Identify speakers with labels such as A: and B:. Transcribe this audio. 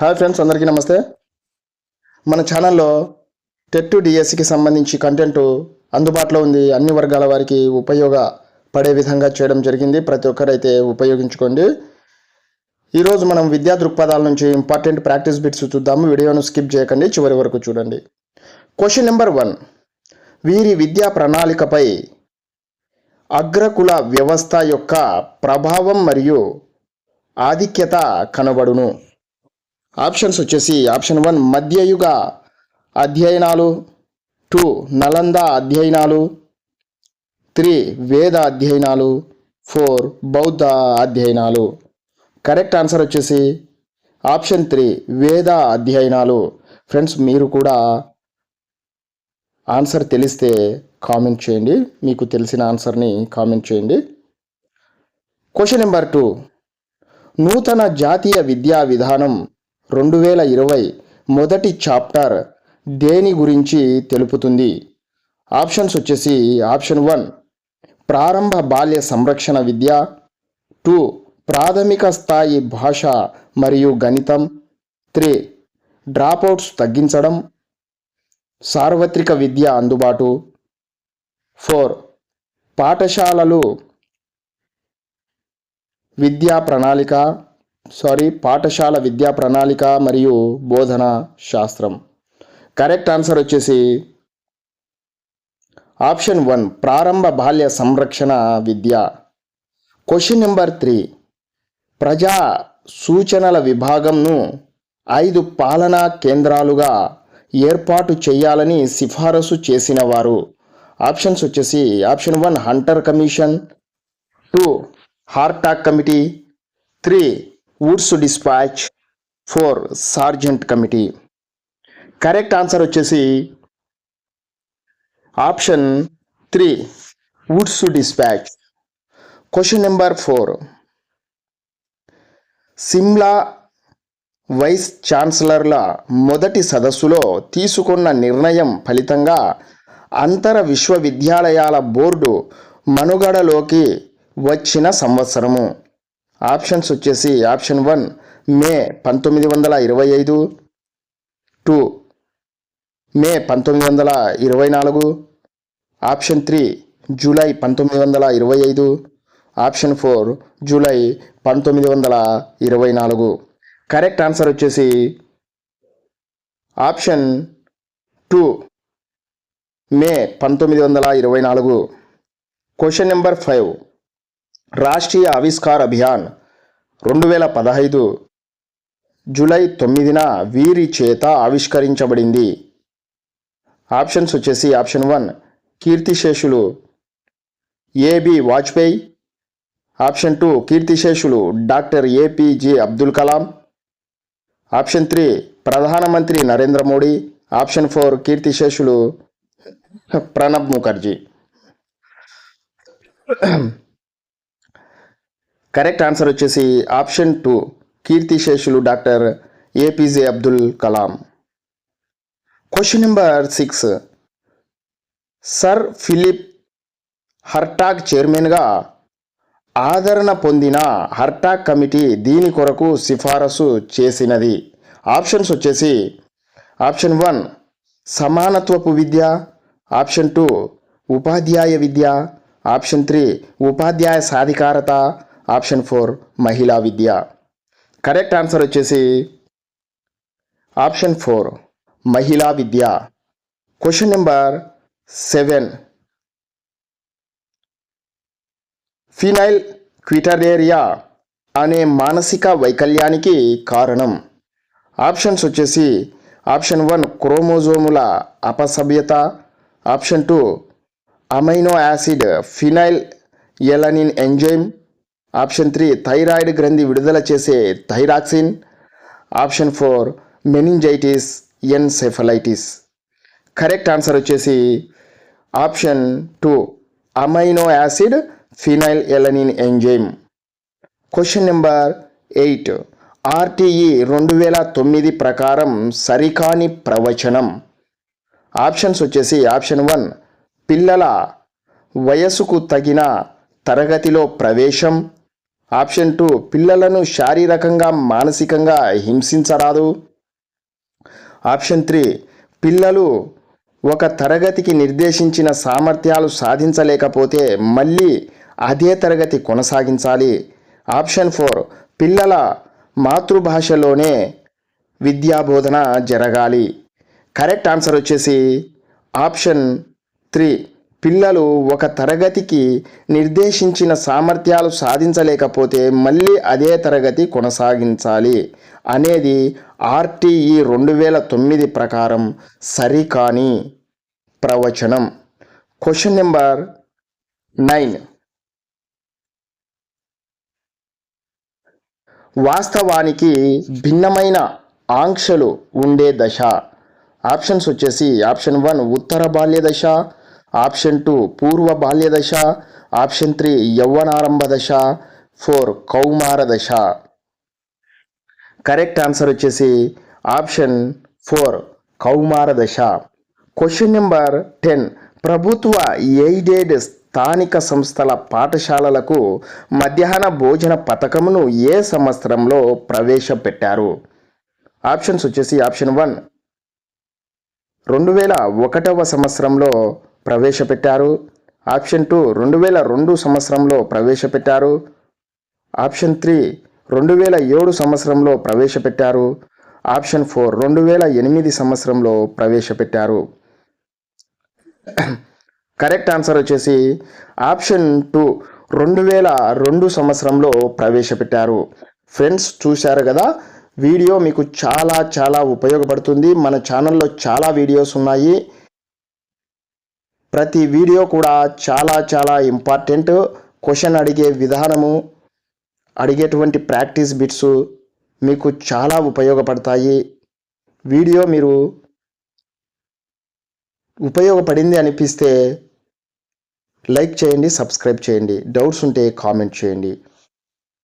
A: Hi friends అందరికీ నమస్తే. మన ఛానల్లో టెట్ డిఎస్సికి సంబంధించి కంటెంట్ అందుబాటులో ఉంది. అన్ని వర్గాల వారికి ఉపయోగపడే విధంగా చేయడం జరిగింది. ప్రతి ఒక్కరైతే ఉపయోగించుకోండి. ఈరోజు మనం విద్యా దృక్పథాల నుంచి ఇంపార్టెంట్ ప్రాక్టీస్ బిట్స్ చూద్దాము. వీడియోను స్కిప్ చేయకండి. చివరి వరకు చూడండి. క్వశ్చన్ నెంబర్ వన్ వీరి విద్యా ప్రణాళికపై అగ్రకుల వ్యవస్థ యొక్క ప్రభావం మరియు ఆధిక్యత కనబడును. ఆప్షన్స్ వచ్చేసి ఆప్షన్ వన్ మధ్యయుగ అధ్యయనాలు టూ నలంద అధ్యయనాలు త్రీ వేద అధ్యయనాలు ఫోర్ బౌద్ధ అధ్యయనాలు. కరెక్ట్ ఆన్సర్ వచ్చేసి ఆప్షన్ త్రీ వేద అధ్యయనాలు. ఫ్రెండ్స్ మీరు కూడా ఆన్సర్ తెలిస్తే కామెంట్ చేయండి. మీకు తెలిసిన ఆన్సర్ని కామెంట్ చేయండి. Question number two. నూతన జాతీయ విద్యా విధానం రెండు వేల ఇరవై మొదటి చాప్టర్ దేని గురించి తెలుపుతుంది? ఆప్షన్స్ వచ్చేసి ఆప్షన్ వన్ ప్రారంభ బాల్య సంరక్షణ విద్య. టూ ప్రాథమిక స్థాయి భాష మరియు గణితం. త్రీ డ్రాపౌట్స్ తగ్గించడం. సార్వత్రిక విద్య అందుబాటు. ఫోర్ పాఠశాలలు విద్యా ప్రణాళిక. సారీ పాఠశాల విద్యా ప్రణాళిక మరియు బోధన శాస్త్రం. కరెక్ట్ ఆన్సర్ వచ్చేసి ఆప్షన్ వన్ ప్రారంభ బాల్య సంరక్షణ విద్య. క్వశ్చన్ నెంబర్ త్రీ ప్రజా సూచనల విభాగంను ఐదు పాలనా కేంద్రాలుగా ఏర్పాటు చేయాలని సిఫారసు చేసిన వారు. ఆప్షన్స్ వచ్చేసి option one Hunter commission. Two Hartog committee. Three Woods dispatch four Sargent committee correct answer వచ్చేసి option three Woods dispatch question number four Simla vice ఛాన్సలర్ల మొదటి సదస్సులో తీసుకున్న నిర్ణయం ఫలితంగా అంతర విశ్వవిద్యాలయాల బోర్డు మనుగడలోకి వచ్చిన సంవత్సరము. ఆప్షన్స్ వచ్చేసి ఆప్షన్ వన్ మే పంతొమ్మిది వందల ఇరవై ఐదు టూ మే పంతొమ్మిది వందల ఇరవై నాలుగు ఆప్షన్ త్రీ జూలై పంతొమ్మిది వందల ఇరవై ఐదు ఆప్షన్ ఫోర్ జూలై పంతొమ్మిది వందల ఇరవై నాలుగు. కరెక్ట్ ఆన్సర్ వచ్చేసి ఆప్షన్ టూ మే పంతొమ్మిది వందల ఇరవై నాలుగు. Question number five Rashtriya Avishkar Abhiyan రెండు వేల పదహైదు జూలై తొమ్మిదిన వీరి చేత ఆవిష్కరించబడింది. ఆప్షన్స్ వచ్చేసి ఆప్షన్ వన్ కీర్తిశేషులు ఏబి వాజ్పేయి ఆప్షన్ టూ కీర్తిశేషులు doctor APJ Abdul Kalam option three ప్రధానమంత్రి నరేంద్ర మోడీ ఆప్షన్ ఫోర్ కీర్తిశేషులు ప్రణబ్ ముఖర్జీ. కరెక్ట్ ఆన్సర్ వచ్చేసి ఆప్షన్ టూ కీర్తిశేషులు doctor APJ Abdul Kalam. Question number six sir Philip Hartog చైర్మన్గా ఆదరణ పొందిన హర్టాగ్ కమిటీ దీని కొరకు సిఫారసు చేసినది. ఆప్షన్స్ వచ్చేసి ఆప్షన్ వన్ సమానత్వపు విద్య. ఆప్షన్ టూ ఉపాధ్యాయ విద్య. ఆప్షన్ త్రీ ఉపాధ్యాయ సాధికారత. ఆప్షన్ ఫోర్ మహిళా విద్య. కరెక్ట్ ఆన్సర్ వచ్చేసి ఆప్షన్ ఫోర్ మహిళా విద్య. Question number seven phenylketonuria అనే మానసిక వైకల్యానికి కారణం. ఆప్షన్స్ వచ్చేసి ఆప్షన్ వన్ క్రోమోజోముల అపసభ్యత option two amino acid phenylalanine enzyme. Option three thyroid గ్రంథి విడుదల చేసే thyroxine. Option four meningitis encephalitis. Correct answer వచ్చేసి option two amino acid phenylalanine enzyme. Question number eight RTE రెండు వేల తొమ్మిది ప్రకారం సరికాని ప్రవచనం. ఆప్షన్స్ వచ్చేసి ఆప్షన్ వన్ పిల్లల వయసుకు తగిన తరగతిలో ప్రవేశం. ఆప్షన్ టూ పిల్లలను శారీరకంగా మానసికంగా హింసించరాదు. ఆప్షన్ త్రీ పిల్లలు ఒక తరగతికి నిర్దేశించిన సామర్థ్యాలు సాధించలేకపోతే మళ్ళీ అదే తరగతి కొనసాగించాలి. ఆప్షన్ ఫోర్ పిల్లల మాతృభాషలోనే విద్యాబోధన జరగాలి. కరెక్ట్ ఆన్సర్ వచ్చేసి ఆప్షన్ త్రీ. పిల్లలు ఒక తరగతికి నిర్దేశించిన సామర్థ్యాలు సాధించలేకపోతే మళ్ళీ అదే తరగతి కొనసాగించాలి అనేది ఆర్టీఈ రెండు వేల తొమ్మిది ప్రకారం సరికాని ప్రవచనం. క్వశ్చన్ నెంబర్ నైన్ వాస్తవానికి భిన్నమైన ఆంక్షలు ఉండే దశ. ఆప్షన్స్ వచ్చేసి ఆప్షన్ వన్ ఉత్తర బాల్య దశ ఆప్షన్ టూ పూర్వ బాల్య దశ. ఆప్షన్ త్రీ యవ్వనారంభ దశ. ఫోర్ కౌమార దశ. కరెక్ట్ ఆన్సర్ వచ్చేసి ఆప్షన్ ఫోర్ కౌమార దశ. క్వశ్చన్ నెంబర్ టెన్ ప్రభుత్వ ఎయిడెడ్ స్థానిక సంస్థల పాఠశాలలకు మధ్యాహ్న భోజన పథకమును ఏ సంవత్సరంలో ప్రవేశపెట్టారు? ఆప్షన్స్ వచ్చేసి ఆప్షన్ వన్. రెండు వేల ఒకటవ సంవత్సరంలో ప్రవేశపెట్టారు. ఆప్షన్ టూ రెండు వేల రెండు సంవత్సరంలో ప్రవేశపెట్టారు. ఆప్షన్ త్రీ రెండు వేల ఏడు సంవత్సరంలో ప్రవేశపెట్టారు. ఆప్షన్ ఫోర్ రెండు వేల ఎనిమిది సంవత్సరంలో ప్రవేశపెట్టారు. కరెక్ట్ ఆన్సర్ వచ్చేసి ఆప్షన్ టూ రెండు వేల రెండు సంవత్సరంలో ప్రవేశపెట్టారు. ఫ్రెండ్స్ చూశారు కదా? వీడియో మీకు చాలా చాలా ఉపయోగపడుతుంది. మన ఛానల్లో చాలా వీడియోస్ ఉన్నాయి. ప్రతి వీడియో కూడా చాలా చాలా ఇంపార్టెంట్ క్వశ్చన్ అడిగే విధానము అడిగేటువంటి ప్రాక్టీస్ బిట్స్ మీకు చాలా ఉపయోగపడతాయి. వీడియో మీరు ఉపయోగపడింది అనిపిస్తే లైక్ చేయండి సబ్స్క్రైబ్ చేయండి. డౌట్స్ ఉంటే కామెంట్ చేయండి.